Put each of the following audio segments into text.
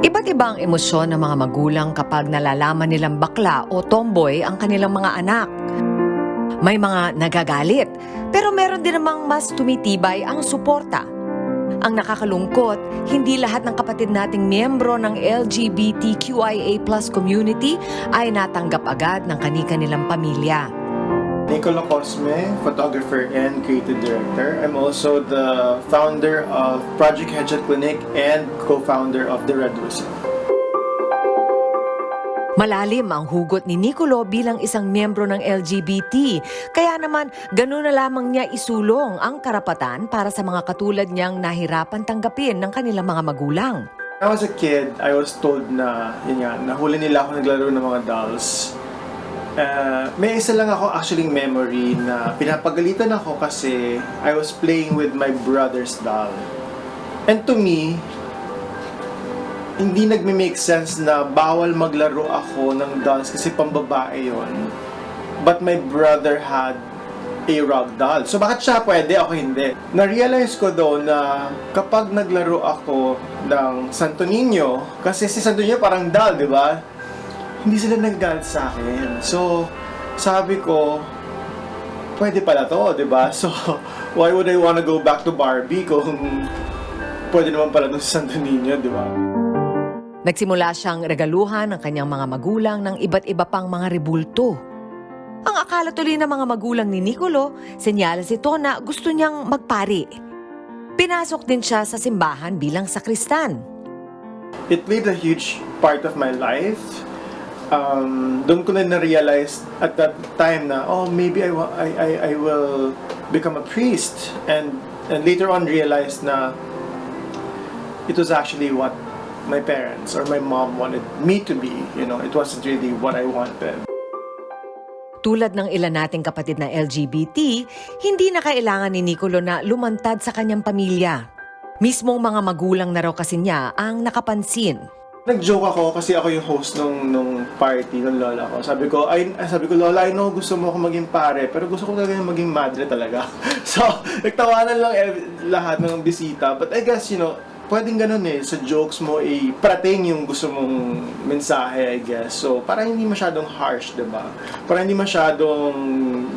Iba't iba ang emosyon ng mga magulang kapag nalalaman nilang bakla o tomboy ang kanilang mga anak. May mga nagagalit, pero meron din namang mas tumitibay ang suporta. Ang nakakalungkot, hindi lahat ng kapatid nating miyembro ng LGBTQIA community ay natanggap agad ng kani-kanilang pamilya. Nicola Cosme, photographer and creative director. I'm also the founder of Project Headshot Clinic and co-founder of The Red Whistle. Malalim ang hugot ni Nicolo bilang isang miyembro ng LGBT. Kaya naman, gano'n na lamang niya isulong ang karapatan para sa mga katulad niyang nahirapan tanggapin ng kanilang mga magulang. When I was a kid, I was told na, yun nga, nahuli nila ako naglaro ng mga dolls. Uh, may isa lang ako actually memory na pinapagalitan ako kasi I was playing with my brother's doll. And to me, hindi nagme-make sense na bawal maglaro ako ng dolls kasi pambabae yon. But my brother had a rag doll. So bakit siya pwede, ako hindi? Na-realize ko daw na kapag naglaro ako ng Santo Niño, kasi si Santo Niño parang doll, di ba? Hindi sila naggalit sa akin. So, sabi ko, pwede pala to, di ba? So, why would I wanna go back to Barbie kung pwede naman pala to si Santo Niño, di ba? Nagsimula siyang regaluhan ng kanyang mga magulang ng iba't iba pang mga rebulto. Ang akala tuloy ng mga magulang ni Nicolo, senyales ito na gusto niyang magpari. Pinasok din siya sa simbahan bilang sakristan. it played a huge part of my life. Um, doon ko na na-realize at that time na, oh, maybe I, I, I, I will become a priest. And, and later on realized na it was actually what my parents or my mom wanted me to be. You know, it wasn't really what I wanted. Tulad ng ilan nating kapatid na LGBT, hindi na kailangan ni Nicolo na lumantad sa kanyang pamilya. Mismong mga magulang na raw kasi niya ang nakapansin. Nag-joke ako kasi ako yung host nung nung party ng lola ko. Sabi ko, ay sabi ko lola, I know gusto mo ako maging pare, pero gusto ko talaga maging madre talaga. so, nagtawanan lang eh, lahat ng bisita. But I guess, you know, pwedeng ganun eh, sa jokes mo eh, parating yung gusto mong mensahe, I guess. So, para hindi masyadong harsh, 'di ba? Para hindi masyadong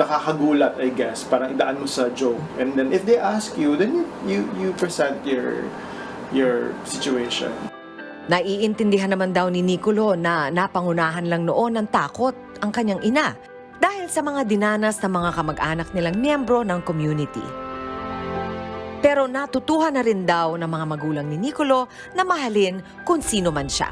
nakakagulat, I guess. Parang idaan mo sa joke. And then if they ask you, then you you, you present your your situation. Naiintindihan naman daw ni Nicolo na napangunahan lang noon ng takot ang kanyang ina dahil sa mga dinanas ng mga kamag-anak nilang miyembro ng community. Pero natutuhan na rin daw ng mga magulang ni Nicolo na mahalin kung sino man siya.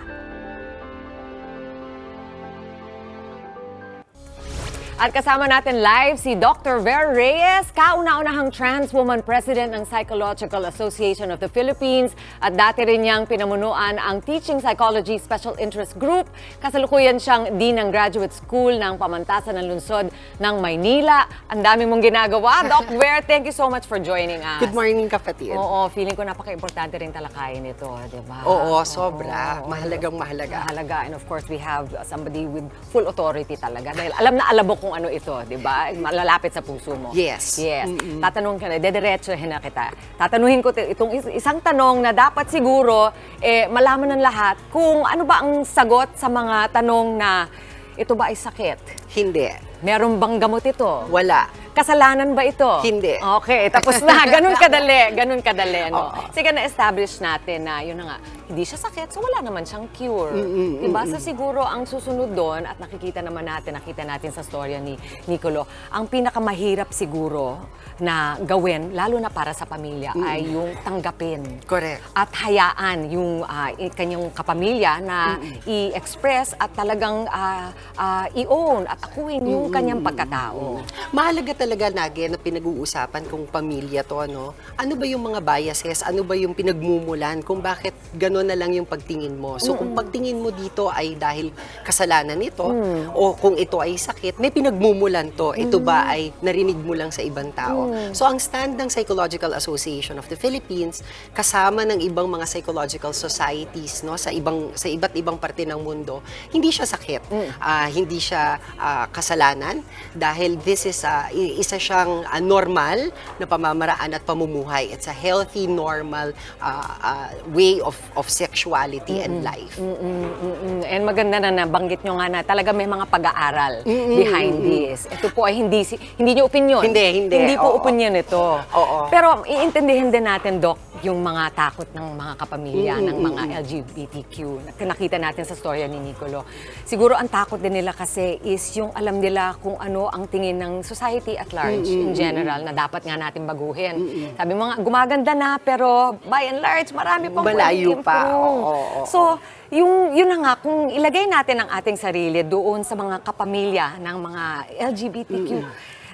At kasama natin live si Dr. Ver Reyes, kauna-unahang trans woman president ng Psychological Association of the Philippines at dati rin niyang pinamunuan ang Teaching Psychology Special Interest Group. Kasalukuyan siyang Dean ng Graduate School ng Pamantasan ng Lungsod ng Maynila. Ang dami mong ginagawa. Doc Ver, thank you so much for joining us. Good morning, kapatid. Oo, feeling ko napaka-importante rin talakayin ito, di ba? Oo, sobra. Oo. Mahalagang mahalaga. Mahalaga. And of course, we have somebody with full authority talaga. Dahil alam na alam mo kung ano ito, di ba? Malalapit sa puso mo. Yes. Yes. Tatanong ka na, dediretsohin na kita. Tatanungin ko itong is- isang tanong na dapat siguro eh, malaman ng lahat kung ano ba ang sagot sa mga tanong na ito ba ay sakit? Hindi. Meron bang gamot ito? Wala. Kasalanan ba ito? Hindi. Okay, tapos na. Ganun kadali. Ganun kadali. No? Oo. Sige, na-establish natin na yun na nga, hindi siya sakit, so wala naman siyang cure. diba? So siguro ang susunod doon, at nakikita naman natin, nakita natin sa storya ni Nicolo, ang pinakamahirap siguro na gawin, lalo na para sa pamilya, ay yung tanggapin. Correct. At hayaan yung i- kanyang kapamilya na i-express at talagang ah, ah, i-own at akuin yung kanyang pagkatao. Mahalaga talaga, Nage, na pinag-uusapan kung pamilya to, ano? Ano ba yung mga biases? Ano ba yung pinagmumulan kung bakit gano'n na lang yung pagtingin mo? So, kung pagtingin mo dito ay dahil kasalanan nito, o kung ito ay sakit, may pinagmumulan to. Ito ba ay narinig mo lang sa ibang tao? So, ang stand ng Psychological Association of the Philippines, kasama ng ibang mga psychological societies no sa ibang sa iba't ibang parte ng mundo, hindi siya sakit. Ah, hindi siya ah, kasalanan dahil this is i- isa siyang ah, normal na pamamaraan at pamumuhay. It's a healthy, normal ah, ah, way of of sexuality and life. Mm-mm. And maganda na nabanggit nyo nga na talaga may mga pag-aaral behind this. Ito po ay hindi hindi niyo opinion. Hindi, hindi. Hindi po Oo. opinion ito. Oo. Pero iintindihin din natin, Doc, yung mga takot ng mga kapamilya, ng mga LGBTQ. na Nakita natin sa storya ni Nicolo. Siguro ang takot din nila kasi is yung alam nila kung ano ang tingin ng society at large in general na dapat nga natin baguhin. Sabi mo nga, gumaganda na pero by and large, marami pang Malayo pa. improve. Oo, oo, So, yung, yun na nga, kung ilagay natin ang ating sarili doon sa mga kapamilya ng mga LGBTQ,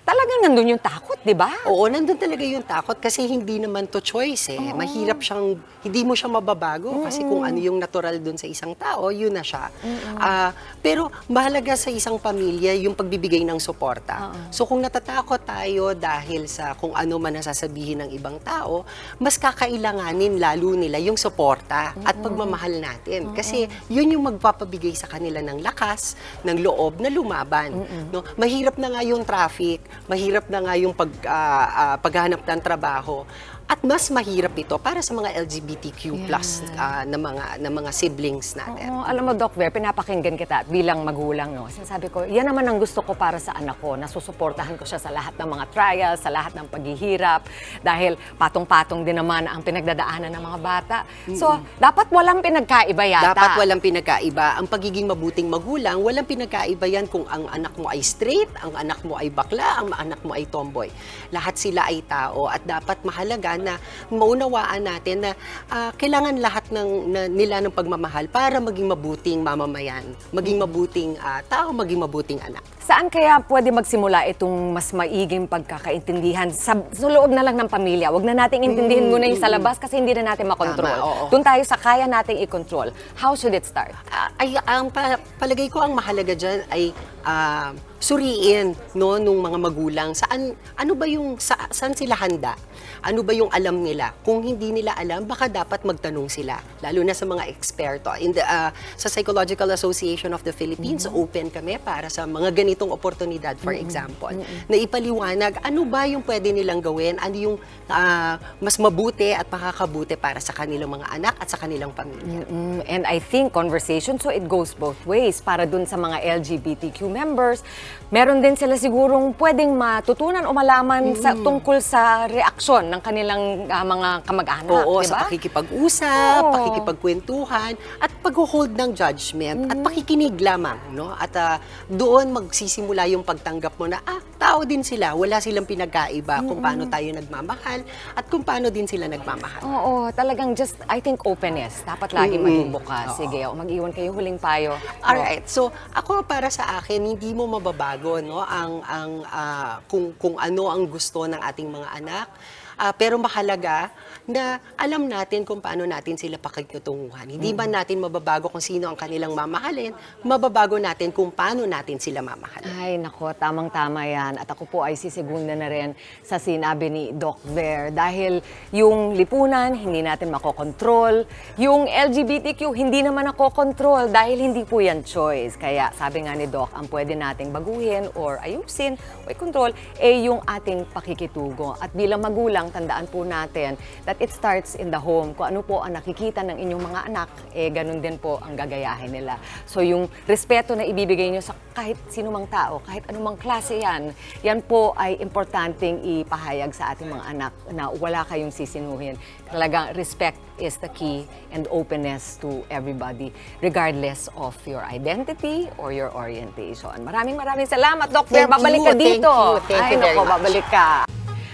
talagang nandun yung takot, di ba? Oo, nandun talaga yung takot kasi hindi naman to choice eh. Mahirap siyang, hindi mo siya mababago kasi kung ano yung natural dun sa isang tao, yun na siya. Ah, pero mahalaga sa isang pamilya yung pagbibigay ng suporta. So kung natatakot tayo dahil sa kung ano man ang sasabihin ng ibang tao, mas kakailanganin lalo nila yung suporta at pagmamahal natin. Kasi yun yung magpapabigay sa kanila ng lakas, ng loob na lumaban. No? Mahirap na nga yung traffic, mahirap na nga yung pag, ah, ah, paghanap ng trabaho. At mas mahirap ito para sa mga LGBTQ plus ah, na mga na mga siblings natin. Oo, alam mo, Doc Ver, pinapakinggan kita bilang magulang, no? Sinasabi ko, yan naman ang gusto ko para sa anak ko. Nasusuportahan ko siya sa lahat ng mga trials, sa lahat ng paghihirap. Dahil patong-patong din naman ang pinagdadaanan ng mga bata. So, dapat walang pinagkaiba yata. Dapat walang pinagkaiba. Ang pagiging mabuting magulang, walang pinagkaiba yan kung ang anak mo ay straight, ang anak mo ay bakla, ang anak mo ay tomboy. Lahat sila ay tao at dapat mahalaga na maunawaan natin na ah, kailangan lahat ng, na, nila ng pagmamahal para maging mabuting mamamayan, maging mabuting ah, tao, maging mabuting anak. Saan kaya pwede magsimula itong mas maiging pagkakaintindihan sa, sa loob na lang ng pamilya? Huwag na nating intindihin muna yung sa labas kasi hindi na natin makontrol. Tama, oo. Doon tayo sa kaya nating i-control. How should it start? Ah, ay ang pa- palagay ko ang mahalaga diyan ay ah, suriin no nung mga magulang saan ano ba yung sa, saan sila handa ano ba yung alam nila. Kung hindi nila alam baka dapat magtanong sila lalo na sa mga eksperto. In the ah, sa Psychological Association of the Philippines open kami para sa mga ganitong oportunidad for example na ipaliwanag ano ba yung pwede nilang gawin? Ano yung ah, mas mabuti at makakabuti para sa kanilang mga anak at sa kanilang pamilya? Mm, and I think conversation, so it goes both ways. Para dun sa mga LGBTQ members, meron din sila sigurong pwedeng matutunan o malaman sa, tungkol sa reaksyon ng kanilang ah, mga kamag-anak, Oo, di sa ba? pakikipag-usap, Oo. pakikipagkwentuhan, at pag-hold ng judgment, at pakikinig lamang, no? At ah, doon magsisimula yung pagtanggap mo na, ah, tao din sila, wala silang pinagkaiba kung paano tayo nagmamahal, at kung paano din sila nagmamahal. Oo, talagang just, I think openness. Dapat lagi maging bukas. Sige, o, mag-iwan kayo huling payo. Alright, so ako para sa akin hindi mo mababago no ang ang ah, kung kung ano ang gusto ng ating mga anak. Ah, pero mahalaga na alam natin kung paano natin sila pakikitunguhan. Hindi ba natin mababago kung sino ang kanilang mamahalin, mababago natin kung paano natin sila mamahalin. Ay, nako, tamang-tama yan. At ako po ay sisigunda na rin sa sinabi ni Doc Ver. Dahil yung lipunan, hindi natin makokontrol. Yung LGBTQ, hindi naman nakokontrol dahil hindi po yan choice. Kaya sabi nga ni Doc, ang pwede nating baguhin or ayusin o i-control eh yung ating pakikitugo. At bilang magulang, tandaan po natin that it starts in the home. Kung ano po ang nakikita ng inyong mga anak, eh ganun din po ang gagayahin nila. So yung respeto na ibibigay nyo sa kahit sino mang tao, kahit anumang klase yan, yan po ay importanteng ipahayag sa ating mga anak na wala kayong sisinuhin. Talagang respect is the key and openness to everybody regardless of your identity or your orientation. Maraming maraming salamat, Doc. Thank Babalik you, ka thank dito. you, thank Ay, you very nako, much. babalik ka.